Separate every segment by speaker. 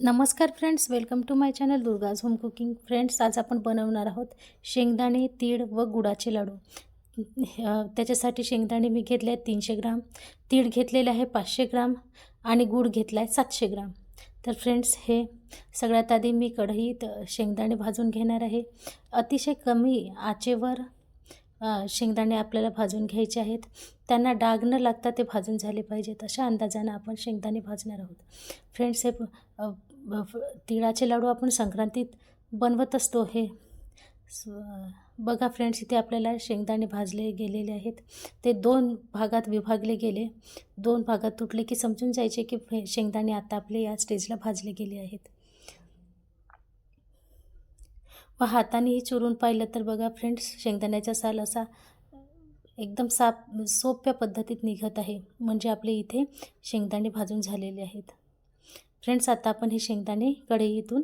Speaker 1: नमस्कार friends welcome to my channel Durga's home cooking. Friends आज आपण बनवणार आहोत शेंगदाणे तीळ व गुळाचे लाडू. त्याच्यासाठी शेंगदाणे मी घेतले आहेत तीनशे ग्राम तीळ घेतलेले आहे पाचशे ग्राम आणि गूळ घेतला आहे सातशे ग्राम. तर फ्रेंड्स हे सगळ्यात आधी मी कढईत शेंगदाणे भाजून घेणार आहे. अतिशय कमी आचेवर शेंगदाणे आपल्याला भाजून घ्यायचे आहेत. त्यांना डाग न लागता ते भाजून झाले पाहिजेत. अशा अंदाजानं आपण शेंगदाणे भाजणार आहोत. फ्रेंड्स हे तिळाचे लाडू आपण संक्रांतीत बनवत असतो हे बघा फ्रेंड्स इथे आपल्याला शेंगदाणे भाजले गेलेले आहेत. ते दोन भागात विभागले गेले. दोन भागात तुटले की समजून जायचे की फे- शेंगदाणे आता आपले या स्टेजला भाजले गेले आहेत. व हातानेही चुरून पाहिलं तर बघा फ्रेंड्स शेंगदाण्याचा साल असा एकदम साप सोप्या पद्धतीत निघत आहे. म्हणजे आपले इथे शेंगदाणे भाजून झालेले आहेत. फ्रेंड्स आता आपण हे शेंगदाणे कढईतून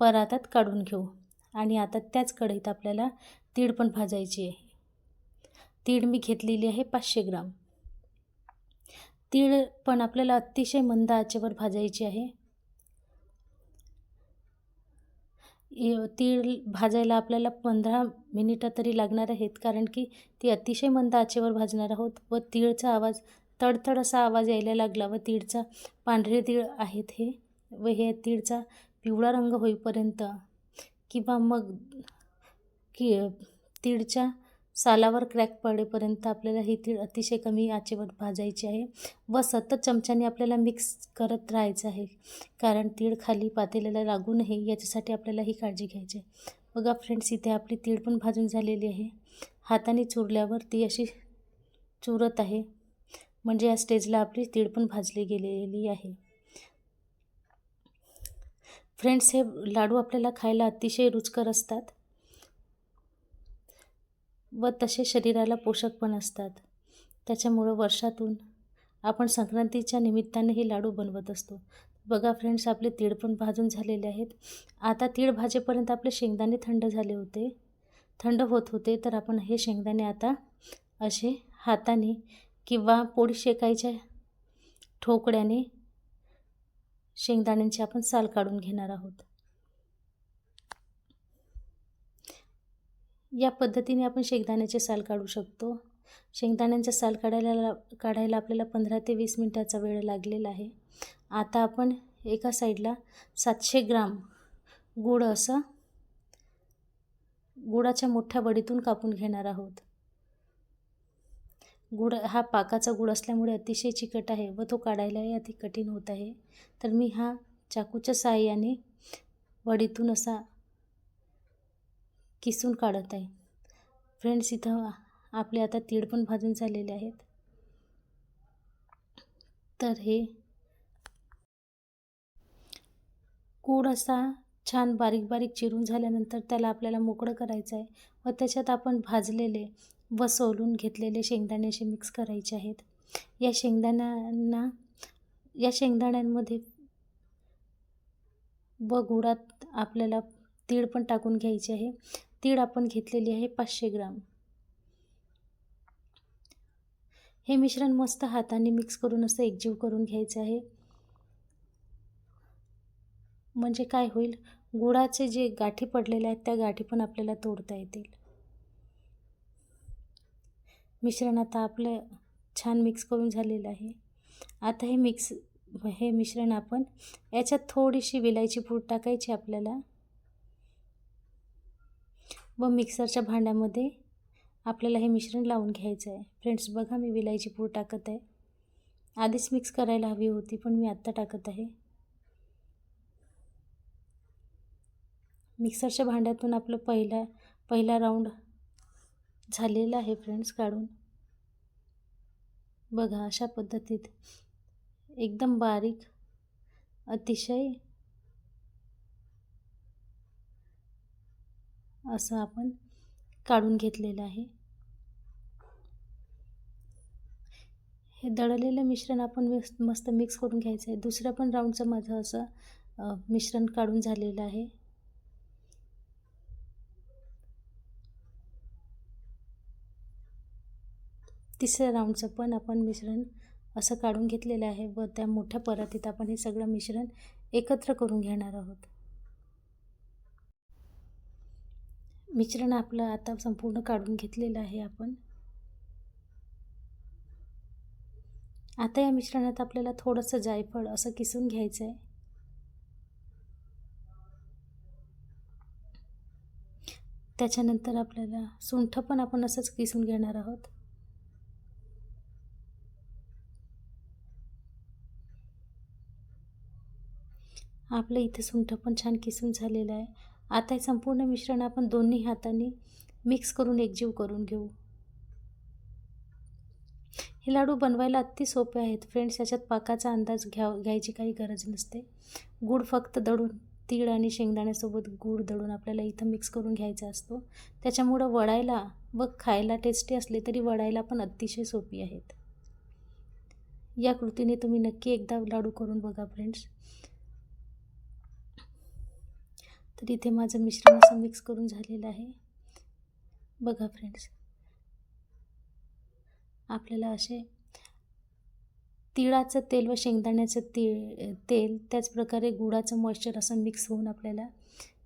Speaker 1: परातात काढून घेऊ. आणि आता त्याच कढईत आपल्याला तीळ पण भाजायची आहे. तीळ मी घेतलेली आहे पाचशे ग्राम. तीळ पण आपल्याला अतिशय मंद आचेवर भाजायची आहे. इ- तीळ भाजायला आपल्याला पंधरा मिनिटं तरी लागणार आहेत कारण की ती अतिशय मंद आचेवर भाजणार आहोत व तीळचा आवाज तडतड असा आवाज यायला लागला व तीळचा पांढरे तीळ आहेत हे व हे तीळचा पिवळा रंग होईपर्यंत किंवा मग की तीळच्या सालावर क्रॅक पडेपर्यंत आपल्याला ही तीळ अतिशय कमी आचेवर भाजायची आहे व सतत चमच्याने आपल्याला मिक्स करत राहायचं आहे. कारण तीळ खाली पातेल्याला लागू नये याच्यासाठी आपल्याला ही काळजी घ्यायची आहे. बघा फ्रेंड्स इथे आपली तीळ पण भाजून झालेली आहे. हाताने चुरल्यावर ती अशी चुरत आहे. म्हणजे या स्टेजला आपली तीळ पण भाजली गेलेली आहे. फ्रेंड्स हे लाडू आपल्याला खायला अतिशय रुचकर असतात. व तसे शरीराला पोषक पण असतात. त्याच्यामुळं वर्षातून आपण संक्रांतीच्या निमित्ताने हे लाडू बनवत असतो. बघा फ्रेंड्स आपले तीळ पण भाजून झालेले आहेत. आता तीळ भाजेपर्यंत आपले शेंगदाणे थंड झाले होते. थंड होत होते तर आपण हे शेंगदाणे आता असे हाताने किंवा पोळी शेकायच्या ठोकड्याने शेंगदाण्यांची आपण साल काढून घेणार आहोत. या पद्धतीने आपण शेंगदाण्याचे साल काढू शकतो. शेंगदाण्यांचा साल काढायला काढायला आपल्याला पंधरा ते वीस मिनटाचा वेळ लागलेला आहे. आता आपण एका साईडला सातशे ग्राम गुड असं गुळाच्या मोठ्या वडीतून कापून घेणार आहोत. गुड हा पाकाचा गुड असल्यामुळे अतिशय चिकट आहे व तो काढायलाही अति कठीण होत आहे. तर मी हा चाकूच्या साहाय्याने वडीतून असा किसून काढत आहे. फ्रेंड्स इथं आपले आता तीळ पण भाजून झालेले आहेत. तर हे कूड असा छान बारीक बारीक चिरून झाल्यानंतर त्याला आपल्याला मोकळं करायचं आहे व त्याच्यात आपण भाजलेले व सोलून घेतलेले शेंगदाणे असे मिक्स करायचे आहेत. या शेंगदाण्यांना या शेंगदाण्यांमध्ये व गुळात आपल्याला तीळ पण टाकून घ्यायचे आहे. तीळ आपण घेतलेली आहे पाचशे ग्राम. हे मिश्रण मस्त हाताने मिक्स करून असं एकजीव करून घ्यायचं आहे. म्हणजे काय होईल? गुळाचे जे गाठी पडलेले आहेत त्या गाठी पण आपल्याला तोडता येतील. मिश्रण आता आपलं छान मिक्स करून झालेलं आहे. आता हे मिक्स हे मिश्रण आपण याच्यात थोडीशी विलायची पूड टाकायची आपल्याला. व मिक्सरच्या भांड्यामध्ये आपल्याला हे मिश्रण लावून घ्यायचं आहे. फ्रेंड्स बघा मी विलायची पूड टाकत आहे. आधीच मिक्स करायला हवी होती पण मी आत्ता टाकत आहे. मिक्सरच्या भांड्यातून आपलं पहिला पहिला राऊंड झालेला आहे फ्रेंड्स काढून. बघा अशा पद्धतीत एकदम बारीक अतिशय असं आपण काढून घेतलेलं आहे. हे दळलेलं मिश्रण आपण मिक्स मस्त मिक्स करून घ्यायचं आहे. दुसऱ्या पण राऊंडचं माझं असं मिश्रण काढून झालेलं आहे. तिसऱ्या राऊंडचं पण आपण मिश्रण असं काढून घेतलेलं आहे व त्या मोठ्या परातीत आपण हे सगळं मिश्रण एकत्र करून घेणार आहोत. मिश्रण आपलं आता संपूर्ण काढून घेतलेलं आहे आपण. आता या मिश्रणात आपल्याला थोडंसं जायफळ असं किसून घ्यायचं आहे त्याच्यानंतर आपल्याला सुंठ पण आपण असंच किसून घेणार आहोत. आपलं इथे सुंठ पण छान किसून झालेलं आहे. आता हे संपूर्ण मिश्रण आपण दोन्ही हाताने मिक्स करून एकजीव करून घेऊ. हे लाडू बनवायला अति सोपे आहेत. फ्रेंड्स याच्यात पाकाचा अंदाज घ्या घ्यायची काही गरज नसते. गूळ फक्त दळून तीळ आणि शेंगदाण्यासोबत गूळ दळून आपल्याला इथं मिक्स करून घ्यायचा असतो. त्याच्यामुळं वडायला व खायला टेस्टी असले तरी वडायला पण अतिशय सोपी आहेत. या कृतीने तुम्ही नक्की एकदा लाडू करून बघा फ्रेंड्स तर इथे माझं मिश्रण असं मिक्स करून झालेलं आहे. बघा फ्रेंड्स आपल्याला असे तिळाचं तेल व शेंगदाण्याचं तीळ तेल त्याचप्रकारे गुळाचं मॉइश्चर असं मिक्स होऊन आपल्याला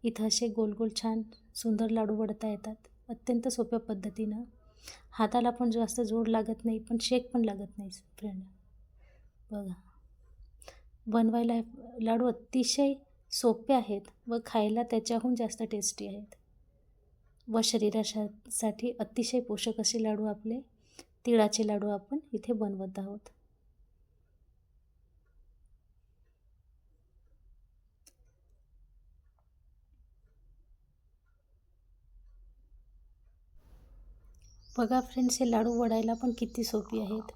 Speaker 1: इथं असे गोल गोल छान सुंदर लाडू वडता येतात. अत्यंत सोप्या पद्धतीनं. हाताला पण जास्त जोड लागत नाही पण शेक पण लागत नाही फ्रेंड बघा. बनवायला लाडू अतिशय सोपे आहेत व खायला त्याच्याहून जास्त टेस्टी आहेत. व शरीरासाठी अतिशय पोषक असे लाडू आपले तिळाचे लाडू आपण इथे बनवत आहोत. बघा फ्रेंड्स हे लाडू वडायला पण किती सोपी आहेत.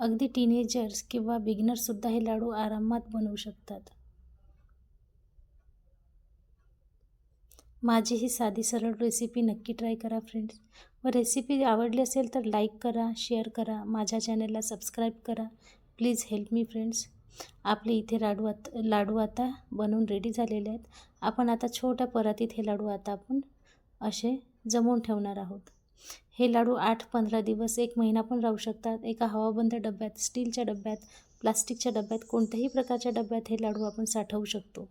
Speaker 1: अगदी टीनेजर्स किंवा बिगनर्ससुद्धा हे लाडू आरामात बनवू शकतात. माझी ही साधी सरळ रेसिपी नक्की ट्राय करा फ्रेंड्स व रेसिपी आवडली असेल तर लाईक करा शेअर करा माझ्या चॅनलला सबस्क्राईब करा. प्लीज हेल्प मी फ्रेंड्स आपले इथे लाडू आता लाडू आता बनवून रेडी झालेले आहेत. आपण आता छोट्या परातीत हे लाडू आता आपण असे जमवून ठेवणार आहोत. हे लाडू आठ पंधरा दिवस एक महिना पण राहू शकतात. एका हवाबंद डब्यात स्टीलच्या डब्यात प्लास्टिकच्या डब्यात कोणत्याही प्रकारच्या डब्यात हे लाडू आपण साठवू शकतो.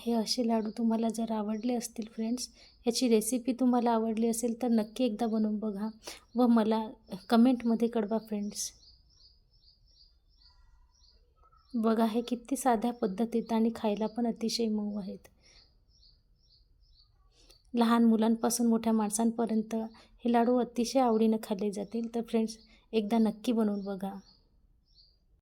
Speaker 1: हे असे लाडू तुम्हाला जर आवडले असतील फ्रेंड्स याची रेसिपी तुम्हाला आवडली असेल तर नक्की एकदा बनवून बघा व मला कमेंटमध्ये कळवा फ्रेंड्स बघा हे किती साध्या पद्धतीत आणि खायला पण अतिशय मऊ आहेत. लहान मुलांपासून मोठ्या माणसांपर्यंत हे लाडू अतिशय आवडीनं खाल्ले जातील. तर फ्रेंड्स एकदा नक्की बनवून बघा.